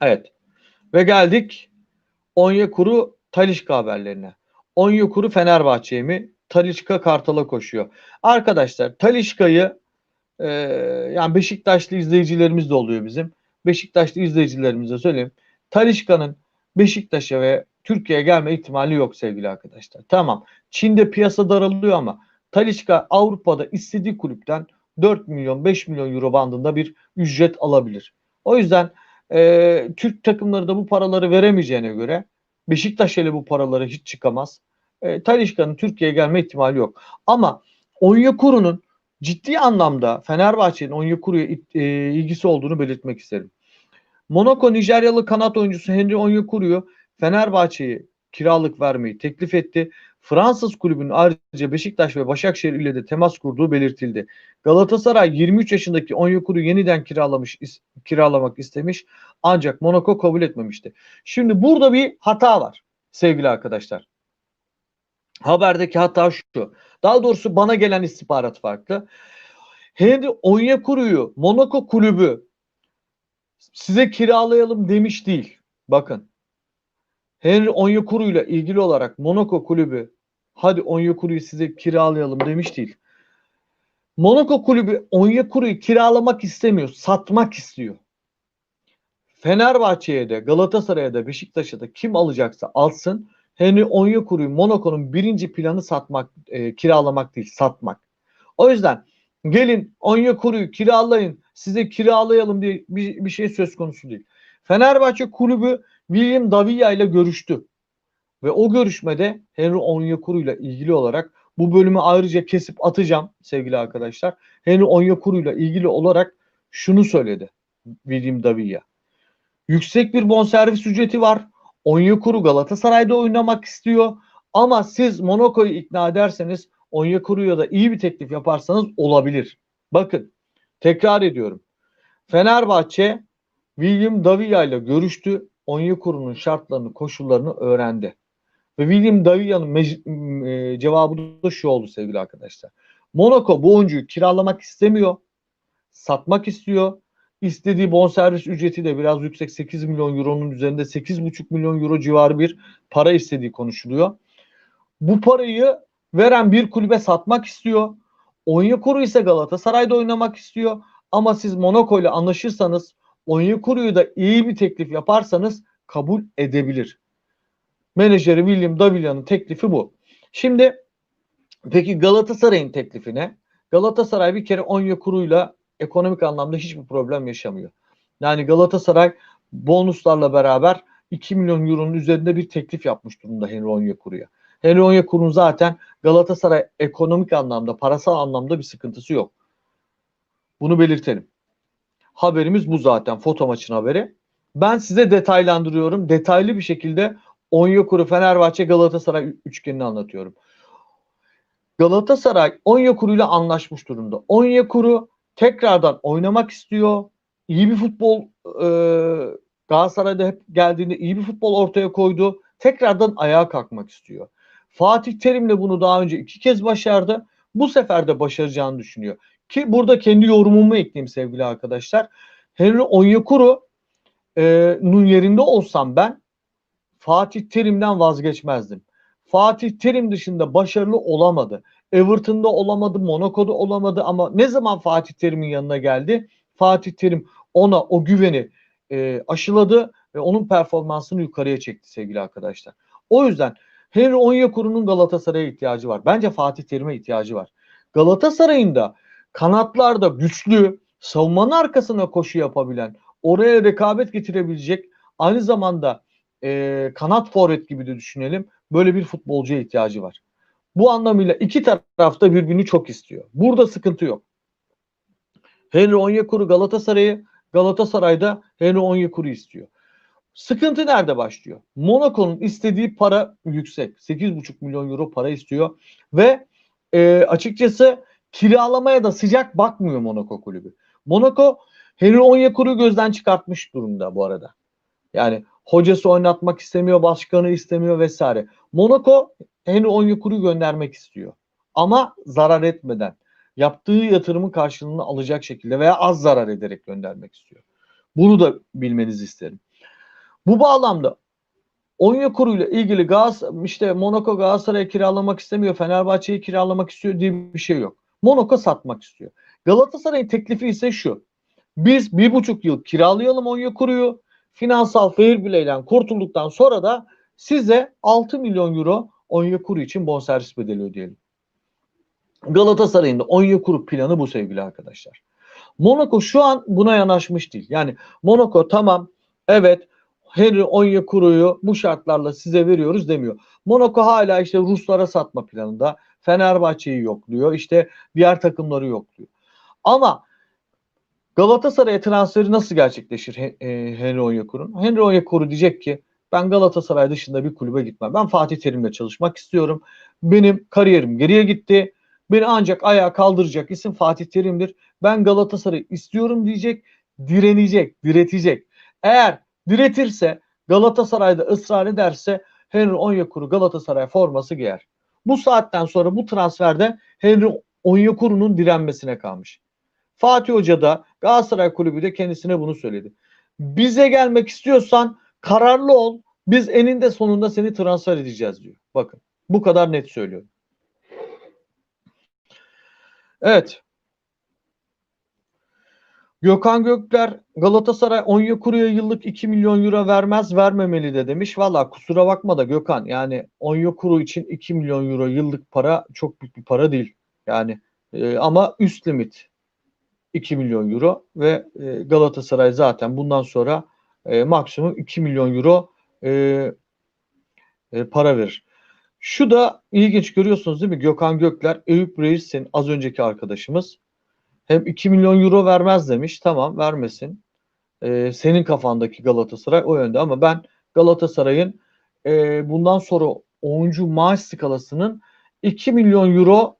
Evet. Ve geldik Onyekuru Talişka haberlerine. Onyekuru Fenerbahçe'ye mi? Talişka Kartal'a koşuyor. Arkadaşlar Talişka'yı e, yani Beşiktaşlı izleyicilerimiz de oluyor bizim. Beşiktaşlı izleyicilerimize söyleyeyim. Talişka'nın Beşiktaş'a ve Türkiye'ye gelme ihtimali yok sevgili arkadaşlar. Tamam. Çin'de piyasa daralıyor ama Talişka Avrupa'da istediği kulüpten 4 milyon 5 milyon euro bandında bir ücret alabilir. O yüzden e, Türk takımları da bu paraları veremeyeceğine göre Beşiktaş ile bu paraları hiç çıkamaz. E, Talişka'nın Türkiye'ye gelme ihtimali yok. Ama Onyekuru'nun ciddi anlamda Fenerbahçe'nin Onyekuru'ya e, ilgisi olduğunu belirtmek isterim. Monaco Nijeryalı kanat oyuncusu Henry Onyekuru'yu Fenerbahçe'yi kiralık vermeyi teklif etti. Fransız kulübünün ayrıca Beşiktaş ve Başakşehir ile de temas kurduğu belirtildi. Galatasaray 23 yaşındaki Onyekuru yeniden kiralamış kiralamak istemiş ancak Monaco kabul etmemişti. Şimdi burada bir hata var sevgili arkadaşlar. Haberdeki hata şu. Daha doğrusu bana gelen istihbarat farklı. Henry Onyekuru'yu Monaco kulübü size kiralayalım demiş değil. Bakın. Henry Onyekuru ile ilgili olarak Monaco kulübü hadi Onyekuru'yu size kiralayalım demiş değil. Monaco kulübü Onyekuru'yu kiralamak istemiyor, satmak istiyor. Fenerbahçe'ye de, Galatasaray'a da, Beşiktaş'a da kim alacaksa alsın. Henry Onyekuru'yu Monaco'nun birinci planı satmak, e, kiralamak değil, satmak. O yüzden gelin Onyekuru'yu kiralayın, size kiralayalım diye bir, bir şey söz konusu değil. Fenerbahçe kulübü William Davia ile görüştü. Ve o görüşmede Henry Onyekuru ile ilgili olarak bu bölümü ayrıca kesip atacağım sevgili arkadaşlar. Henry Onyekuru ile ilgili olarak şunu söyledi William Davia. Yüksek bir bonservis ücreti var. Onyekuru Galatasaray'da oynamak istiyor. Ama siz Monaco'yu ikna ederseniz Onyekuru'ya da iyi bir teklif yaparsanız olabilir. Bakın tekrar ediyorum. Fenerbahçe William Davia ile görüştü. Onyekuru'nun şartlarını, koşullarını öğrendi. Ve William Davia'nın e, cevabı da şu oldu sevgili arkadaşlar. Monaco bu oyuncuyu kiralamak istemiyor. Satmak istiyor. İstediği bonservis ücreti de biraz yüksek 8 milyon euronun üzerinde 8,5 milyon euro civarı bir para istediği konuşuluyor. Bu parayı veren bir kulübe satmak istiyor. Onyekuru ise Galatasaray'da oynamak istiyor. Ama siz Monaco ile anlaşırsanız Onyekuru'yu da iyi bir teklif yaparsanız kabul edebilir. Menajeri William Davilja'nın teklifi bu. Şimdi peki Galatasaray'ın teklifi ne? Galatasaray bir kere Onyekuru'yla ekonomik anlamda hiçbir problem yaşamıyor. Yani Galatasaray bonuslarla beraber 2 milyon euronun üzerinde bir teklif yapmış durumda Henry Onyekuru'ya. Henry Onyekuru'nun zaten Galatasaray ekonomik anlamda, parasal anlamda bir sıkıntısı yok. Bunu belirtelim. Haberimiz bu zaten. Foto maçın haberi. Ben size detaylandırıyorum. Detaylı bir şekilde Onyekuru, Fenerbahçe, Galatasaray üçgenini anlatıyorum. Galatasaray Onyekuru ile anlaşmış durumda. Onyekuru tekrardan oynamak istiyor. İyi bir futbol e, Galatasaray'da hep geldiğinde iyi bir futbol ortaya koydu. Tekrardan ayağa kalkmak istiyor. Fatih Terim'le bunu daha önce iki kez başardı. Bu sefer de başaracağını düşünüyor. Ki burada kendi yorumumu ekleyeyim sevgili arkadaşlar. Henry Onyekuru'nun e, yerinde olsam ben Fatih Terim'den vazgeçmezdim. Fatih Terim dışında başarılı olamadı. Everton'da olamadı, Monaco'da olamadı ama ne zaman Fatih Terim'in yanına geldi? Fatih Terim ona o güveni e, aşıladı ve onun performansını yukarıya çekti sevgili arkadaşlar. O yüzden Henry Onyekuru'nun Galatasaray'a ihtiyacı var. Bence Fatih Terim'e ihtiyacı var. Galatasaray'ın da kanatlarda güçlü, savunmanın arkasına koşu yapabilen, oraya rekabet getirebilecek, aynı zamanda e, kanat forvet gibi de düşünelim. Böyle bir futbolcuya ihtiyacı var. Bu anlamıyla iki tarafta birbirini çok istiyor. Burada sıkıntı yok. Henry Onyekuru Galatasaray'ı, Galatasaray'da Henry Onyekuru istiyor. Sıkıntı nerede başlıyor? Monaco'nun istediği para yüksek. 8,5 milyon euro para istiyor ve e, açıkçası kiralamaya da sıcak bakmıyor Monaco kulübü. Monaco Henry Onyekuru'yu gözden çıkartmış durumda bu arada. Yani hocası oynatmak istemiyor, başkanı istemiyor vesaire. Monaco Henry Onyekuru'yu göndermek istiyor. Ama zarar etmeden yaptığı yatırımın karşılığını alacak şekilde veya az zarar ederek göndermek istiyor. Bunu da bilmenizi isterim. Bu bağlamda Onyekuru ile ilgili Gaz işte Monaco Galatasaray'ı kiralamak istemiyor, Fenerbahçe'yi kiralamak istiyor diye bir şey yok. Monaco satmak istiyor. Galatasaray'ın teklifi ise şu. Biz bir buçuk yıl kiralayalım Onyekuru'yu. Finansal fair play'den kurtulduktan sonra da size 6 milyon euro Onyekuru için bonservis bedeli ödeyelim. Galatasaray'ın da Onyekuru planı bu sevgili arkadaşlar. Monaco şu an buna yanaşmış değil. Yani Monaco tamam evet Henry Onyekuru'yu bu şartlarla size veriyoruz demiyor. Monaco hala işte Ruslara satma planında. Fenerbahçe'yi yokluyor. İşte diğer takımları yokluyor. Ama Galatasaray'a transferi nasıl gerçekleşir e, Henry Onyekuru'nun? Henry Onyekuru diyecek ki ben Galatasaray dışında bir kulübe gitmem. Ben Fatih Terim'le çalışmak istiyorum. Benim kariyerim geriye gitti. Beni ancak ayağa kaldıracak isim Fatih Terim'dir. Ben Galatasaray'ı istiyorum diyecek, direnecek, diretecek. Eğer diretirse Galatasaray'da ısrar ederse Henry Onyekuru Galatasaray forması giyer. Bu saatten sonra bu transferde Henry Onyekuru'nun direnmesine kalmış. Fatih Hoca da Galatasaray Kulübü de kendisine bunu söyledi. Bize gelmek istiyorsan kararlı ol. Biz eninde sonunda seni transfer edeceğiz diyor. Bakın bu kadar net söylüyorum. Evet. Gökhan Gökler Galatasaray Onyekuru'ya yıllık 2 milyon euro vermez vermemeli de demiş. Valla kusura bakma da Gökhan yani Onyekuru için 2 milyon euro yıllık para çok büyük bir para değil. Yani e, ama üst limit 2 milyon euro ve e, Galatasaray zaten bundan sonra e, maksimum 2 milyon euro e, e, para verir. Şu da ilginç görüyorsunuz değil mi? Gökhan Gökler, Eyüp Reis'in az önceki arkadaşımız hem 2 milyon euro vermez demiş. Tamam vermesin. Ee, senin kafandaki Galatasaray o yönde ama ben Galatasaray'ın e, bundan sonra oyuncu maaş skalasının 2 milyon euro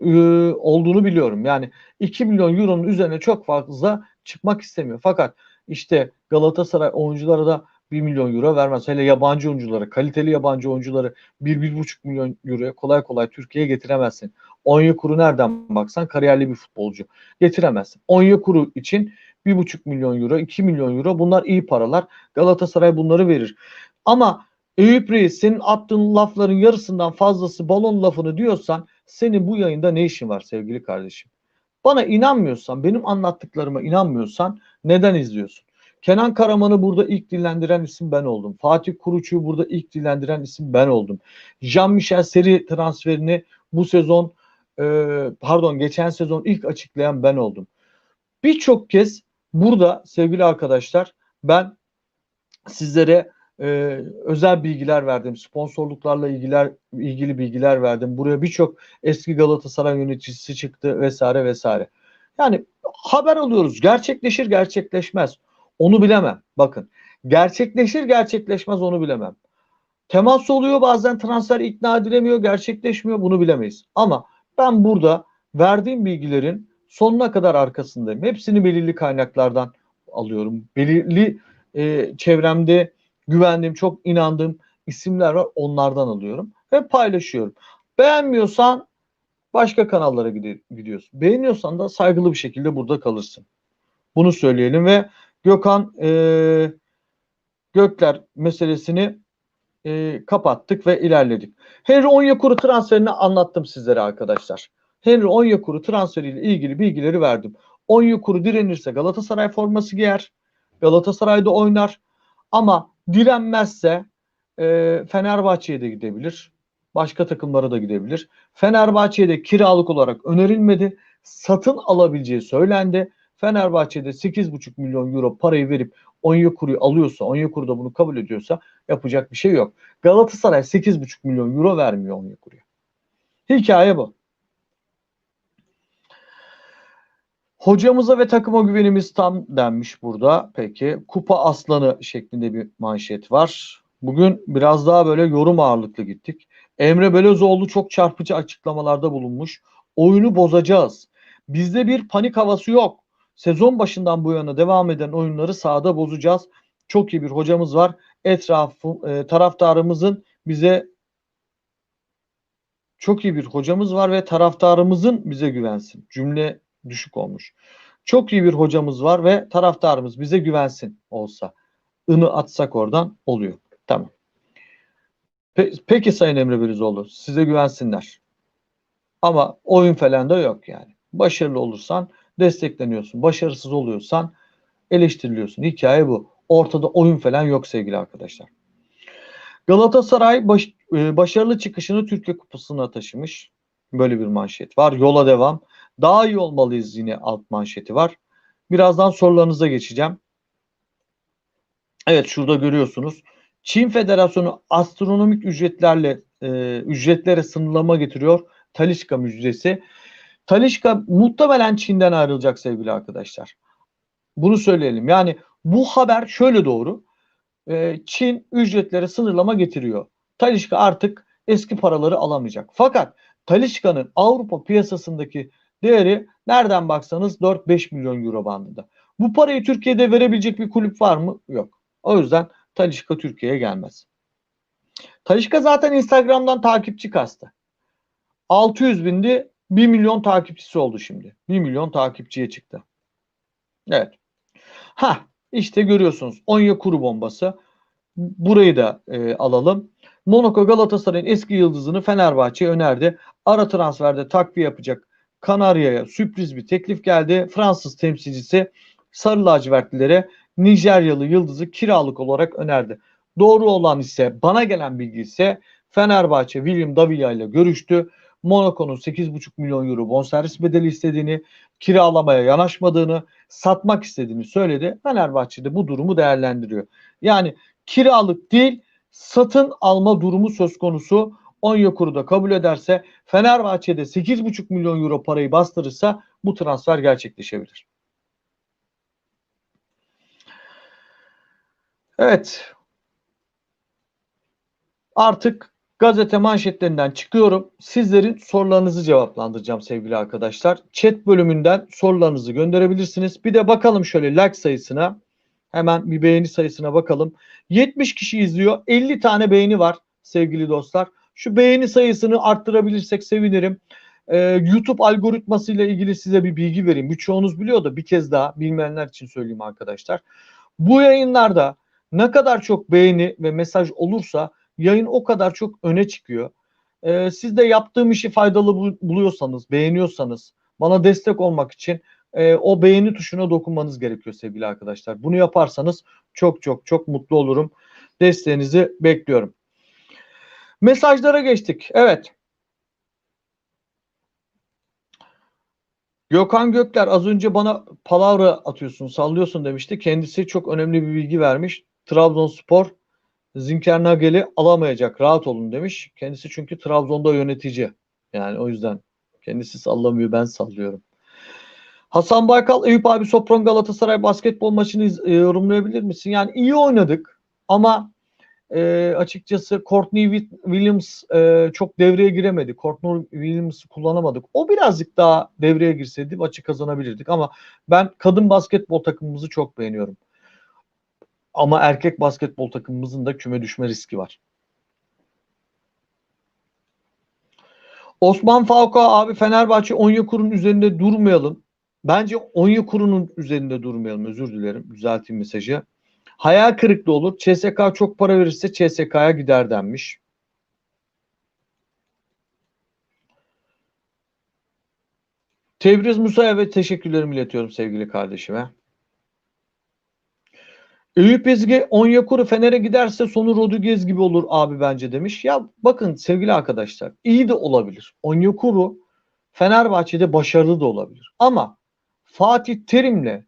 e, olduğunu biliyorum. Yani 2 milyon euronun üzerine çok fazla çıkmak istemiyor. Fakat işte Galatasaray oyunculara da 1 milyon euro vermez. Hele yabancı oyunculara, kaliteli yabancı oyuncuları 1-1,5 milyon euroya kolay kolay Türkiye'ye getiremezsin. Onyekuru nereden baksan kariyerli bir futbolcu. Getiremezsin. Onyekuru için 1,5 milyon euro, 2 milyon euro bunlar iyi paralar. Galatasaray bunları verir. Ama Eyüp Reis senin attığın lafların yarısından fazlası balon lafını diyorsan senin bu yayında ne işin var sevgili kardeşim? Bana inanmıyorsan, benim anlattıklarıma inanmıyorsan neden izliyorsun? Kenan Karaman'ı burada ilk dillendiren isim ben oldum. Fatih Kuruç'u burada ilk dillendiren isim ben oldum. Jean-Michel Seri transferini bu sezon e, pardon geçen sezon ilk açıklayan ben oldum. Birçok kez burada sevgili arkadaşlar ben sizlere e, özel bilgiler verdim. Sponsorluklarla ilgiler, ilgili bilgiler verdim. Buraya birçok eski Galatasaray yöneticisi çıktı vesaire vesaire. Yani haber alıyoruz. Gerçekleşir gerçekleşmez. Onu bilemem. Bakın. Gerçekleşir gerçekleşmez onu bilemem. Temas oluyor bazen transfer ikna edilemiyor gerçekleşmiyor bunu bilemeyiz. Ama ben burada verdiğim bilgilerin sonuna kadar arkasındayım. Hepsini belirli kaynaklardan alıyorum. Belirli e, çevremde güvendiğim, çok inandığım isimler var. Onlardan alıyorum ve paylaşıyorum. Beğenmiyorsan başka kanallara gidiyorsun. Beğeniyorsan da saygılı bir şekilde burada kalırsın. Bunu söyleyelim ve Gökhan e, Gökler meselesini e, kapattık ve ilerledik. Henry Onyekuru transferini anlattım sizlere arkadaşlar. Henry Onyekuru transferiyle ilgili bilgileri verdim. Onyekuru direnirse Galatasaray forması giyer. Galatasaray'da oynar. Ama direnmezse e, Fenerbahçe'ye de gidebilir. Başka takımlara da gidebilir. Fenerbahçe'ye de kiralık olarak önerilmedi. Satın alabileceği söylendi. Fenerbahçe'de 8,5 milyon euro parayı verip Onyekuru'yu alıyorsa, Onyekuru da bunu kabul ediyorsa yapacak bir şey yok. Galatasaray 8,5 milyon euro vermiyor Onyekuru'ya. Hikaye bu. Hocamıza ve takıma güvenimiz tam denmiş burada. Peki kupa aslanı şeklinde bir manşet var. Bugün biraz daha böyle yorum ağırlıklı gittik. Emre Belözoğlu çok çarpıcı açıklamalarda bulunmuş. Oyunu bozacağız. Bizde bir panik havası yok. Sezon başından bu yana devam eden oyunları sahada bozacağız. Çok iyi bir hocamız var. Etrafı e, taraftarımızın bize çok iyi bir hocamız var ve taraftarımızın bize güvensin. Cümle düşük olmuş. Çok iyi bir hocamız var ve taraftarımız bize güvensin olsa. ını atsak oradan oluyor. Tamam. Pe- peki Sayın Emre Belözoğlu size güvensinler. Ama oyun falan da yok yani. Başarılı olursan destekleniyorsun. Başarısız oluyorsan eleştiriliyorsun. Hikaye bu. Ortada oyun falan yok sevgili arkadaşlar. Galatasaray baş, e, başarılı çıkışını Türkiye Kupası'na taşımış. Böyle bir manşet var. Yola devam. Daha iyi olmalıyız yine alt manşeti var. Birazdan sorularınıza geçeceğim. Evet şurada görüyorsunuz. Çin Federasyonu astronomik ücretlerle e, ücretlere sınırlama getiriyor. Talişka müjdesi. Talişka muhtemelen Çin'den ayrılacak sevgili arkadaşlar. Bunu söyleyelim. Yani bu haber şöyle doğru. E, Çin ücretlere sınırlama getiriyor. Talişka artık eski paraları alamayacak. Fakat Talişka'nın Avrupa piyasasındaki değeri nereden baksanız 4-5 milyon euro bandında. Bu parayı Türkiye'de verebilecek bir kulüp var mı? Yok. O yüzden Talişka Türkiye'ye gelmez. Talişka zaten Instagram'dan takipçi kastı. 600 bindi 1 milyon takipçisi oldu şimdi. 1 milyon takipçiye çıktı. Evet. Ha işte görüyorsunuz Onyekuru bombası. Burayı da e, alalım. Monaco Galatasaray'ın eski yıldızını Fenerbahçe'ye önerdi. Ara transferde takviye yapacak Kanarya'ya sürpriz bir teklif geldi. Fransız temsilcisi Sarı lacivertlilere Nijeryalı yıldızı kiralık olarak önerdi. Doğru olan ise bana gelen bilgi ise Fenerbahçe William Davila ile görüştü. Monaco'nun 8,5 milyon euro bonservis bedeli istediğini, kiralamaya yanaşmadığını, satmak istediğini söyledi. Fenerbahçe de bu durumu değerlendiriyor. Yani kiralık değil, satın alma durumu söz konusu. Onyekuru da kabul ederse Fenerbahçe'de 8,5 milyon euro parayı bastırırsa bu transfer gerçekleşebilir. Evet. Artık gazete manşetlerinden çıkıyorum. Sizlerin sorularınızı cevaplandıracağım sevgili arkadaşlar. Chat bölümünden sorularınızı gönderebilirsiniz. Bir de bakalım şöyle like sayısına. Hemen bir beğeni sayısına bakalım. 70 kişi izliyor. 50 tane beğeni var sevgili dostlar. Şu beğeni sayısını arttırabilirsek sevinirim. Ee, YouTube algoritması ile ilgili size bir bilgi vereyim. Birçoğunuz biliyor da bir kez daha bilmeyenler için söyleyeyim arkadaşlar. Bu yayınlarda ne kadar çok beğeni ve mesaj olursa yayın o kadar çok öne çıkıyor. Ee, siz de yaptığım işi faydalı buluyorsanız, beğeniyorsanız bana destek olmak için e, o beğeni tuşuna dokunmanız gerekiyor sevgili arkadaşlar. Bunu yaparsanız çok çok çok mutlu olurum. Desteğinizi bekliyorum. Mesajlara geçtik. Evet. Gökhan Gökler az önce bana palavra atıyorsun, sallıyorsun demişti. Kendisi çok önemli bir bilgi vermiş. Trabzonspor Zinkernagel'i alamayacak. Rahat olun demiş. Kendisi çünkü Trabzon'da yönetici. Yani o yüzden kendisi sallamıyor ben sallıyorum. Hasan Baykal, Eyüp abi Sopron Galatasaray basketbol maçını yorumlayabilir misin? Yani iyi oynadık ama e, açıkçası Courtney Williams e, çok devreye giremedi. Courtney Williams'ı kullanamadık. O birazcık daha devreye girseydi maçı kazanabilirdik ama ben kadın basketbol takımımızı çok beğeniyorum. Ama erkek basketbol takımımızın da küme düşme riski var. Osman Falcao abi Fenerbahçe Onyekuru'nun üzerinde durmayalım. Bence Onyekuru'nun üzerinde durmayalım. Özür dilerim. Düzelteyim mesajı. Hayal kırıklığı olur. CSK çok para verirse CSK'ya gider denmiş. Tebriz Musa'ya ve teşekkürlerimi iletiyorum sevgili kardeşime. Eyüp Ezgi Onyekuru Fener'e giderse sonu Rodriguez gibi olur abi bence demiş. Ya bakın sevgili arkadaşlar iyi de olabilir. Onyekuru Fenerbahçe'de başarılı da olabilir. Ama Fatih Terim'le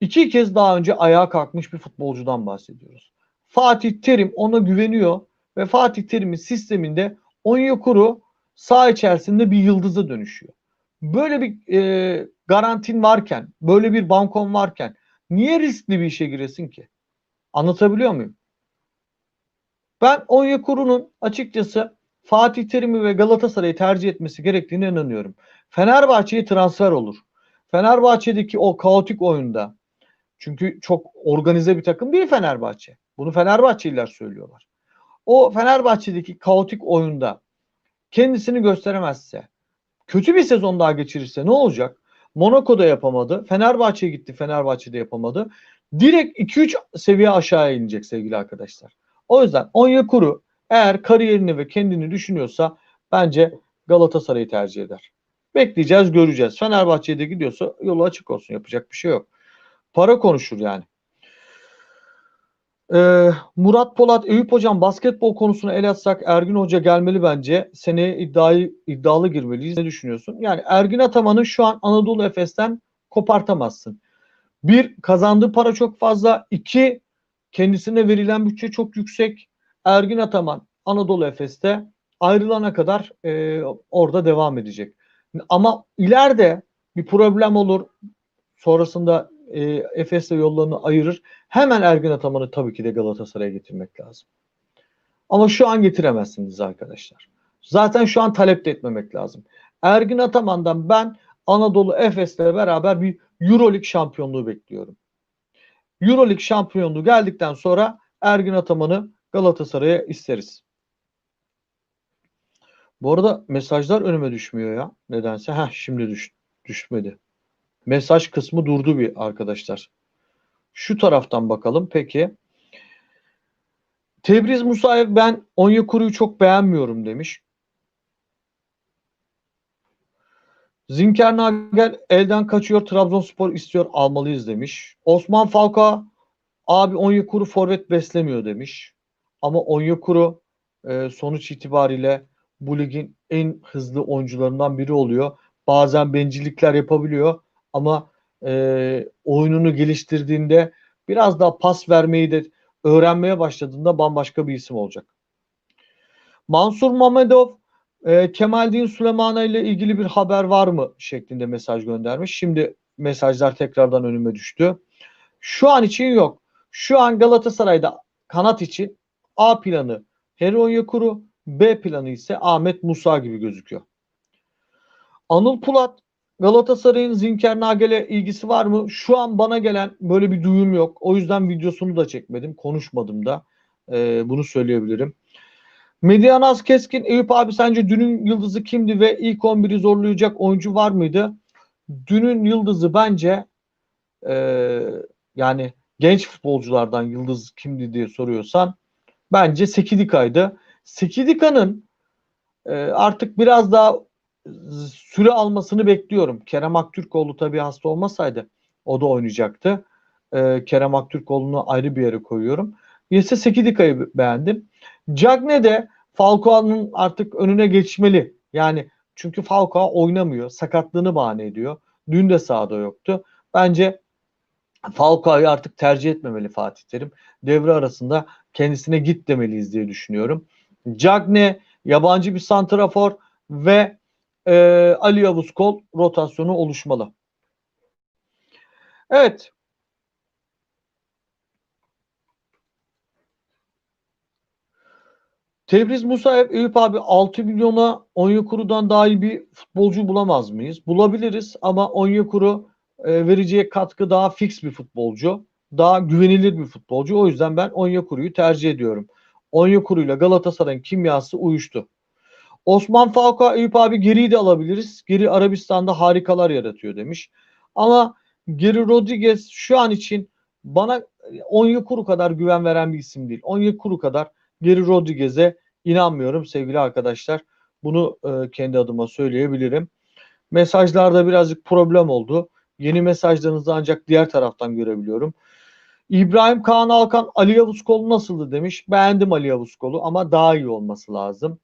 iki kez daha önce ayağa kalkmış bir futbolcudan bahsediyoruz. Fatih Terim ona güveniyor ve Fatih Terim'in sisteminde Onyekuru sağ içerisinde bir yıldıza dönüşüyor. Böyle bir e, garantin varken, böyle bir bankon varken Niye riskli bir işe giresin ki? Anlatabiliyor muyum? Ben Onyekuru'nun açıkçası Fatih Terim'i ve Galatasaray'ı tercih etmesi gerektiğine inanıyorum. Fenerbahçe'ye transfer olur. Fenerbahçe'deki o kaotik oyunda çünkü çok organize bir takım değil Fenerbahçe. Bunu Fenerbahçeliler söylüyorlar. O Fenerbahçe'deki kaotik oyunda kendisini gösteremezse, kötü bir sezon daha geçirirse ne olacak? Monaco'da yapamadı. Fenerbahçe'ye gitti. Fenerbahçe'de yapamadı. direkt 2-3 seviye aşağıya inecek sevgili arkadaşlar. O yüzden Onyekuru eğer kariyerini ve kendini düşünüyorsa bence Galatasaray'ı tercih eder. Bekleyeceğiz, göreceğiz. Fenerbahçe'ye de gidiyorsa yolu açık olsun. Yapacak bir şey yok. Para konuşur yani. Ee, Murat Polat, Eyüp Hocam basketbol konusunu ele atsak Ergin Hoca gelmeli bence. Seneye iddiayı, iddialı girmeliyiz. Ne düşünüyorsun? Yani Ergin Ataman'ı şu an Anadolu Efes'ten kopartamazsın. Bir, kazandığı para çok fazla. İki, kendisine verilen bütçe çok yüksek. Ergin Ataman Anadolu Efes'te ayrılana kadar e, orada devam edecek. Ama ileride bir problem olur. Sonrasında e, Efes'le yollarını ayırır. Hemen Ergin Ataman'ı tabii ki de Galatasaray'a getirmek lazım. Ama şu an getiremezsiniz arkadaşlar. Zaten şu an talep de etmemek lazım. Ergin Ataman'dan ben Anadolu Efes'le beraber bir Euroleague şampiyonluğu bekliyorum. Euroleague şampiyonluğu geldikten sonra Ergin Ataman'ı Galatasaray'a isteriz. Bu arada mesajlar önüme düşmüyor ya. Nedense. Heh şimdi düş, düşmedi. Mesaj kısmı durdu bir arkadaşlar. Şu taraftan bakalım. Peki. Tebriz Musayev ben Onyekuru'yu çok beğenmiyorum demiş. Zinker Nagel elden kaçıyor. Trabzonspor istiyor almalıyız demiş. Osman Falka abi Onyekuru forvet beslemiyor demiş. Ama Onyekuru e, sonuç itibariyle bu ligin en hızlı oyuncularından biri oluyor. Bazen bencillikler yapabiliyor ama e, oyununu geliştirdiğinde biraz daha pas vermeyi de öğrenmeye başladığında bambaşka bir isim olacak. Mansur Mamedov e, Kemaldin Süleymana ile ilgili bir haber var mı şeklinde mesaj göndermiş. Şimdi mesajlar tekrardan önüme düştü. Şu an için yok. Şu an Galatasaray'da kanat için A planı Heron Yakuru, B planı ise Ahmet Musa gibi gözüküyor. Anıl Pulat Galatasaray'ın Zinker Nagel'e ilgisi var mı? Şu an bana gelen böyle bir duyum yok. O yüzden videosunu da çekmedim. Konuşmadım da. Ee, bunu söyleyebilirim. Medianaz Keskin, Eyüp abi sence dünün yıldızı kimdi ve ilk 11'i zorlayacak oyuncu var mıydı? Dünün yıldızı bence e, yani genç futbolculardan yıldız kimdi diye soruyorsan bence Sekidika'ydı. Sekidika'nın e, artık biraz daha süre almasını bekliyorum. Kerem Aktürkoğlu tabii hasta olmasaydı o da oynayacaktı. E, Kerem Aktürkoğlu'nu ayrı bir yere koyuyorum. Ise Sekidika'yı beğendim. Cagne de Falcao'nun artık önüne geçmeli. Yani çünkü Falcao oynamıyor. Sakatlığını bahane ediyor. Dün de sahada yoktu. Bence Falcao'yu artık tercih etmemeli Fatih Terim. Devre arasında kendisine git demeliyiz diye düşünüyorum. Cagne yabancı bir santrafor ve e, Ali Yavuz Kol rotasyonu oluşmalı. Evet. Tebriz Musaev Eyüp abi 6 milyona Onyekuru'dan daha iyi bir futbolcu bulamaz mıyız? Bulabiliriz ama Onyekuru e, vereceği katkı daha fix bir futbolcu. Daha güvenilir bir futbolcu. O yüzden ben Onyekuru'yu tercih ediyorum. Onyekuru ile Galatasaray'ın kimyası uyuştu. Osman Falka Eyüp abi geriyi de alabiliriz. Geri Arabistan'da harikalar yaratıyor demiş. Ama Geri Rodriguez şu an için bana Onyekuru kadar güven veren bir isim değil. Onyekuru kadar Geri Rodriguez'e inanmıyorum sevgili arkadaşlar. Bunu e, kendi adıma söyleyebilirim. Mesajlarda birazcık problem oldu. Yeni mesajlarınızı ancak diğer taraftan görebiliyorum. İbrahim Kaan Alkan Ali Yavuz Kolu nasıldı demiş. Beğendim Ali Yavuz Kolu ama daha iyi olması lazım.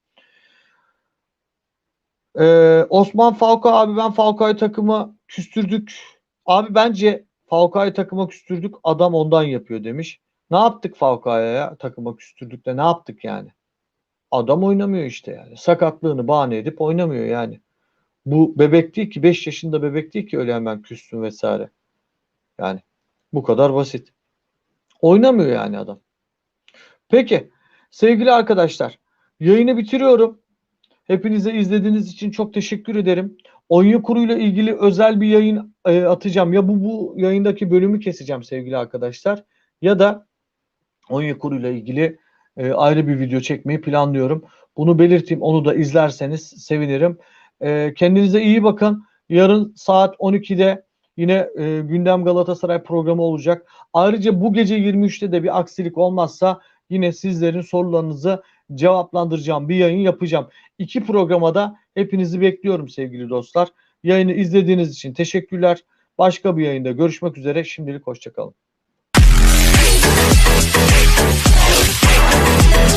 Ee, Osman Falcao abi ben Falcao'yu takımı küstürdük. Abi bence Falcao'yu takıma küstürdük. Adam ondan yapıyor demiş. Ne yaptık Falcao'ya ya takıma küstürdük de ne yaptık yani? Adam oynamıyor işte yani. Sakatlığını bahane edip oynamıyor yani. Bu bebek değil ki 5 yaşında bebek değil ki öyle hemen küstün vesaire. Yani bu kadar basit. Oynamıyor yani adam. Peki sevgili arkadaşlar yayını bitiriyorum. Hepinize izlediğiniz için çok teşekkür ederim. Onyekuru ile ilgili özel bir yayın e, atacağım. Ya bu bu yayındaki bölümü keseceğim sevgili arkadaşlar ya da Onyekuru ile ilgili e, ayrı bir video çekmeyi planlıyorum. Bunu belirteyim. Onu da izlerseniz sevinirim. E, kendinize iyi bakın. Yarın saat 12'de Yine e, gündem Galatasaray programı olacak. Ayrıca bu gece 23'te de bir aksilik olmazsa yine sizlerin sorularınızı cevaplandıracağım bir yayın yapacağım. İki programa da hepinizi bekliyorum sevgili dostlar. Yayını izlediğiniz için teşekkürler. Başka bir yayında görüşmek üzere. Şimdilik hoşçakalın.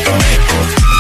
Thank